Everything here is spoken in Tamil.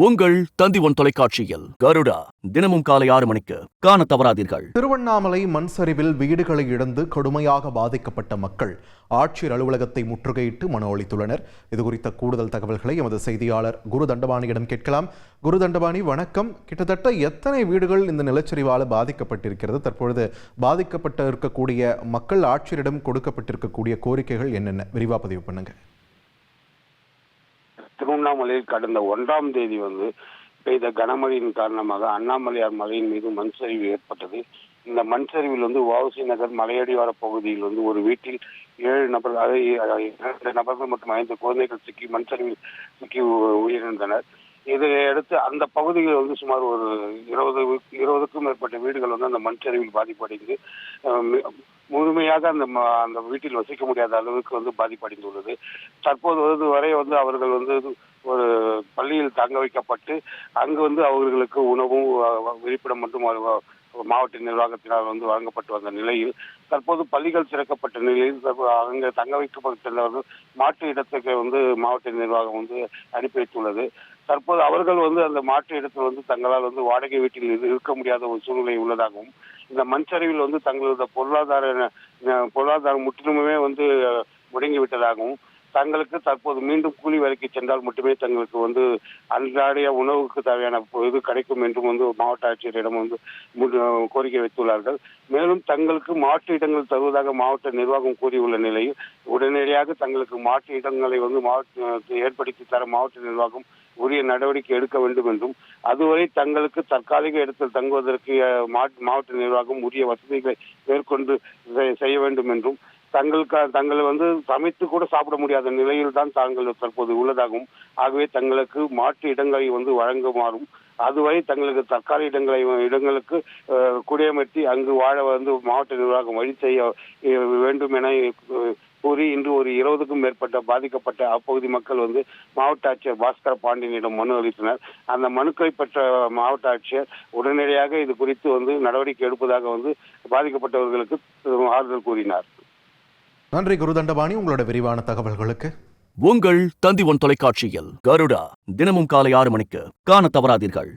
உங்கள் தந்தி ஒன் தொலைக்காட்சியில் கருடா தினமும் காலை ஆறு மணிக்கு காண தவறாதீர்கள். திருவண்ணாமலை மண் சரிவில் வீடுகளை இழந்து கடுமையாக பாதிக்கப்பட்ட மக்கள் ஆட்சியர் அலுவலகத்தை முற்றுகையிட்டு மனு அளித்துள்ளனர். இது குறித்த கூடுதல் தகவல்களை எமது செய்தியாளர் குரு தண்டபாணியிடம் கேட்கலாம். குரு தண்டபாணி வணக்கம். கிட்டத்தட்ட எத்தனை வீடுகள் இந்த நிலச்சரிவால் பாதிக்கப்பட்டிருக்கிறது? தற்பொழுது பாதிக்கப்பட்டிருக்கக்கூடிய மக்கள் ஆட்சியரிடம் கொடுக்கப்பட்டிருக்கக்கூடிய கோரிக்கைகள் என்னென்ன? விரிவாக பதிவு பண்ணுங்க. திருவண்ணாமலையில் கடந்த ஒன்றாம் தேதி வந்து பெய்த கனமழையின் காரணமாக அண்ணாமலையார் மலையின் மீது மண் சரிவு ஏற்பட்டது. இந்த மண் சரிவில் வந்து வஉசி நகர் மலையடிவார பகுதியில் வந்து ஒரு வீட்டில் ஏழு நபர் இரண்டு நபர்கள் மற்றும் ஐந்து குழந்தைகள் சிக்கி மண் சரிவில் சிக்கி உயிரிழந்தனர். இதையடுத்து அந்த பகுதியில் வந்து சுமார் ஒரு இருபது இருபதுக்கும் மேற்பட்ட வீடுகள் வந்து அந்த மண் சரிவில் பாதிப்படைந்து முழுமையாக அந்த ம- அந்த வீட்டில் வசிக்க முடியாத அளவுக்கு வந்து பாதிப்படைந்துள்ளது. தற்போது வந்து வரை வந்து அவர்கள் வந்து ஒரு பள்ளியில் தங்க வைக்கப்பட்டு அங்கு வந்து அவர்களுக்கு உணவும் இருப்பிடம் மட்டும் மாவட்ட நிர்வாகத்தினால் வந்து வழங்கப்பட்டு வந்த நிலையில் தற்போது பள்ளிகள் திறக்கப்பட்ட நிலையில் அங்கு தங்க வைக்கப்பட்டுள்ளவர்கள் மாற்று இடத்துக்கு வந்து மாவட்ட நிர்வாகம் வந்து அனுப்பி வைத்துள்ளது. தற்போது அவர்கள் வந்து அந்த மாற்று இடத்தில் வந்து தங்களால் வந்து வாடகை வீட்டில் இருக்க முடியாத ஒரு சூழ்நிலை உள்ளதாகவும் இந்த மண் சரிவில் வந்து தங்களது பொருளாதார பொருளாதாரம் முற்றிலுமே வந்து முடங்கிவிட்டதாகவும் முடங்கி விட்டதாகவும் தங்களுக்கு தற்போது மீண்டும் கூலி வேலைக்கு சென்றால் மட்டுமே தங்களுக்கு வந்து அன்றாடைய உணவுக்கு தேவையான இது கிடைக்கும் என்றும் வந்து மாவட்ட ஆட்சியரிடம் வந்து மு- கோரிக்கை வைத்துள்ளார்கள். மேலும் தங்களுக்கு மாற்று இடங்கள் தருவதாக மாவட்ட நிர்வாகம் கூறியுள்ள நிலையில் உடனடியாக தங்களுக்கு மாற்று இடங்களை வந்து மாவட்ட ஏற்படுத்தி தர மாவட்ட நிர்வாகம் உரிய நடவடிக்கை எடுக்க வேண்டும் என்றும் அதுவரை தங்களுக்கு தற்காலிக இடத்தில் தங்குவதற்கு மாவட்ட மாவட்ட நிர்வாகம் உரிய வசதிகளை மேற்கொண்டு செ- செய்ய வேண்டும் என்றும் தங்களுக்கு தங்களை வந்து சமைத்து கூட சாப்பிட முடியாத நிலையில் தான் தாங்கள் தற்போது உள்ளதாகவும் ஆகவே தங்களுக்கு மாற்று இடங்களை வந்து வழங்குமாறும் அதுவரை தங்களுக்கு தற்காலிக இடங்களை இடங்களுக்கு குடியமர்த்தி அங்கு வாழ வந்து மாவட்ட நிர்வாகம் வழி செய்ய வேண்டும் என கூறி இன்று ஒரு இருபதுக்கும் மேற்பட்ட பாதிக்கப்பட்ட அப்பகுதி மக்கள் வந்து மாவட்ட ஆட்சியர் பாஸ்கர பாண்டியனிடம் மனு அளித்தனர். அந்த மனுக்களை பெற்ற மாவட்ட ஆட்சியர் உடனடியாக இது குறித்து வந்து நடவடிக்கை எடுப்பதாக வந்து பாதிக்கப்பட்டவர்களுக்கு ஆறுதல் கூறினார். நன்றி குரு தண்டபாணி. உங்களோட விரிவான தகவல்களுக்கு. உங்கள் தந்தி ஒன் தொலைக்காட்சியில் கருடா தினமும் காலை ஆறு மணிக்கு காண தவறாதீர்கள்.